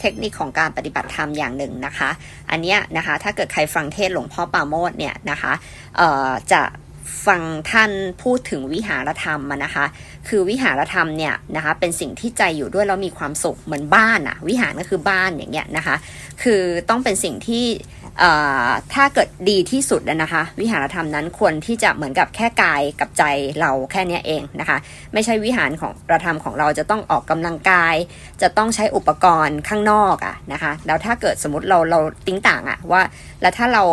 เทคนิคของการปฏิบัติธรรมอย่างหนึ่งนะคะ อันเนี้ยนะคะถ้าเกิดใครฟังเทศหลวงพ่อปาโมดเนี่ยนะคะเอ่อจะฟังท่านพูดถึงวิหารธรรมมานะคะ คือวิหารธรรมเนี่ยนะคะเป็นสิ่งที่ใจอยู่ด้วยแล้วมีความสุขเหมือนบ้านอะวิหารก็คือบ้านอย่างเงี้ยนะคะ คือต้องเป็นสิ่งที่ ถ้าเกิดดีที่สุดนะคะ วิหารธรรมนั้นควรที่จะเหมือนกับแค่กายกับใจเราแค่นี้เองนะคะ ไม่ใช่วิหารของประธรรมของเราจะต้องออกกำลังกาย จะต้องใช้อุปกรณ์ข้างนอกอะนะคะ แล้วถ้าเกิดสมมติเราเราติ้งต่างอะว่า แล้วถ้าเรา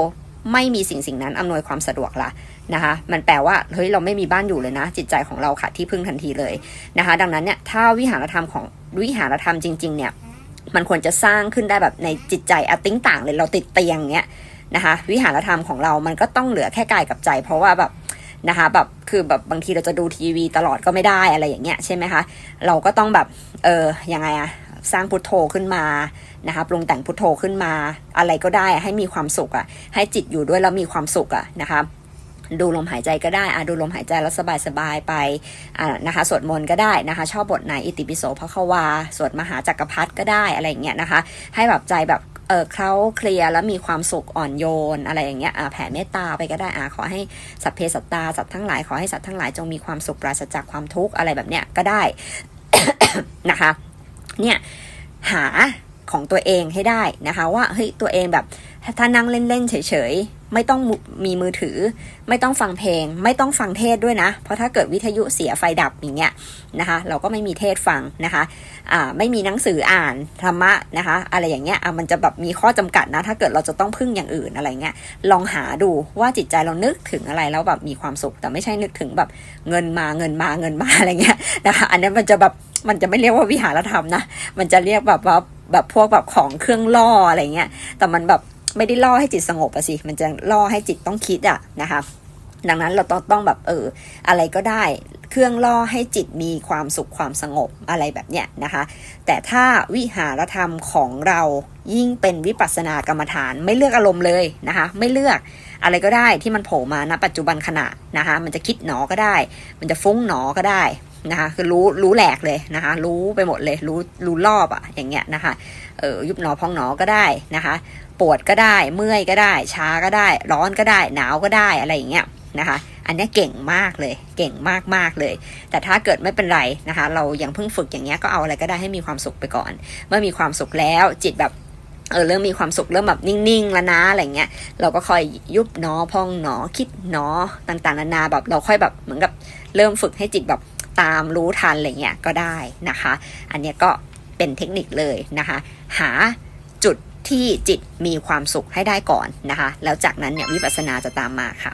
ไม่มีสิ่งสิ่งนั้นอำนวยความสะดวกละนะคะ มันแปลว่าเฮ้ยเราไม่มีบ้านอยู่เลยนะ จิตใจของเราค่ะที่พึ่งทันทีเลยนะคะ ดังนั้นเนี่ยถ้าวิหารธรรมของวิหารธรรมจริงๆเนี่ย มันควรจะสร้างขึ้นได้แบบในจิตใจอติ้งต่างเลยเราติดเตียงเงี้ยนะคะ วิหารธรรมของเรามันก็ต้องเหลือแค่กายกับใจ เพราะว่าแบบนะคะแบบคือแบบบางทีเราจะดูทีวีตลอดก็ไม่ได้อะไรอย่างเงี้ยใช่ไหมคะเราก็ต้องแบบเออยังไงอะสร้างพุทโธขึ้นมานะคะปรุงแต่งพุทโธขึ้นมา อะไรก็ได้ให้มีความสุขอะให้จิตอยู่ด้วยแล้วมีความสุขอะนะคะ ดูลมหายใจก็ได้อะดูลมหายใจแล้วสบายๆไปอ่านะคะสวดมนต์ก็ได้นะคะ ชอบบทไหนอิติปิโสพระควา สวดมหาจักรพรรดิก็ได้อะไรอย่างเงี้ยนะคะ ให้แบบใจแบบเออเคล้าเคลียร์แล้วมีความสุขอ่อนโยน อะไรอย่างเงี้ยอ่าแผ่เมตตาไปก็ได้อ่าขอให้สัพเพสัตตาสัตว์ทั้งหลายขอให้สัตว์ทั้งหลายจงมีความสุขปราศจากความทุกข์อะไรแบบเนี้ยก็ได้ นะคะ เนี่ยหาของตัวเองให้ได้นะคะ ว่าเฮ้ยตัวเองแบบ ถ้านั่งเล่นๆเฉยๆ ไม่ต้องมีมือถือ ไม่ต้องฟังเพลง ไม่ต้องฟังเทศด้วยนะ เพราะถ้าเกิดวิทยุเสียไฟดับอย่างเงี้ยนะคะ เราก็ไม่มีเทศฟังนะคะอ่าไม่มีหนังสืออ่านธรรมะนะคะ อะไรอย่างเงี้ยอะมันจะแบบมีข้อจำกัดนะ ถ้าเกิดเราจะต้องพึ่งอย่างอื่นอะไรเงี้ยลองหาดูว่าจิตใจเรานึกถึงอะไรแล้วแบบมีความสุข แต่ไม่ใช่นึกถึงแบบเงินมาเงินมาเงินมาอะไรเงี้ยนะคะอันนี้นมันจะแบบมันจะไม่เรียกว่าวิหารธรรมนะมันจะเรียกแบบว่าแบบพวกแบบของเครื่องล่ออะไรเงี้ยแต่มันแบบ ไม่ได้ล่อให้จิตสงบอะสิ มันจะล่อให้จิตต้องคิดอะนะคะ ดังนั้นเราต้องต้องแบบเอออะไรก็ได้ เครื่องล่อให้จิตมีความสุขความสงบอะไรแบบเนี้ยนะคะ แต่ถ้าวิหารธรรมของเรายิ่งเป็นวิปัสสนากรรมฐานไม่เลือกอารมณ์เลยนะคะ ไม่เลือกอะไรก็ได้ที่มันโผล่มาณปัจจุบันขณะนะคะ มันจะคิดหนอก็ได้ มันจะฟุ้งหนอก็ได้ นะคะคือรู้รู้แหลกเลยนะคะ รู้ไปหมดเลย รู้รู้รอบอะอย่างเงี้ยนะคะเออยุบหนอพองหนอก็ได้นะคะ ปวดก็ได้เมื่อยก็ได้ ช้าก็ได้ ร้อนก็ได้ หนาวก็ได้อะไรอย่างเงี้ยนะคะ อันนี้เก่งมากเลย เก่งมากมากเลย แต่ถ้าเกิดไม่เป็นไรนะคะ เรายังเพิ่งฝึกอย่างเงี้ยก็เอาอะไรก็ได้ให้มีความสุขไปก่อน เมื่อมีความสุขแล้วจิตแบบเออเริ่มมีความสุขเริ่มแบบนิ่งๆแล้วนะอะไรเงี้ยเราก็ค่อยยุบหนอพองหนอคิดหนอต่างๆนานาแบบเราค่อยแบบเหมือนกับเริ่มฝึกให้จิตแบบ ตามรู้ทันอะไรเงี้ยก็ได้นะคะ อันนี้ก็เป็นเทคนิคเลยนะคะ หาจุดที่จิตมีความสุขให้ได้ก่อนนะคะ แล้วจากนั้นเนี่ยวิปัสสนาจะตามมาค่ะ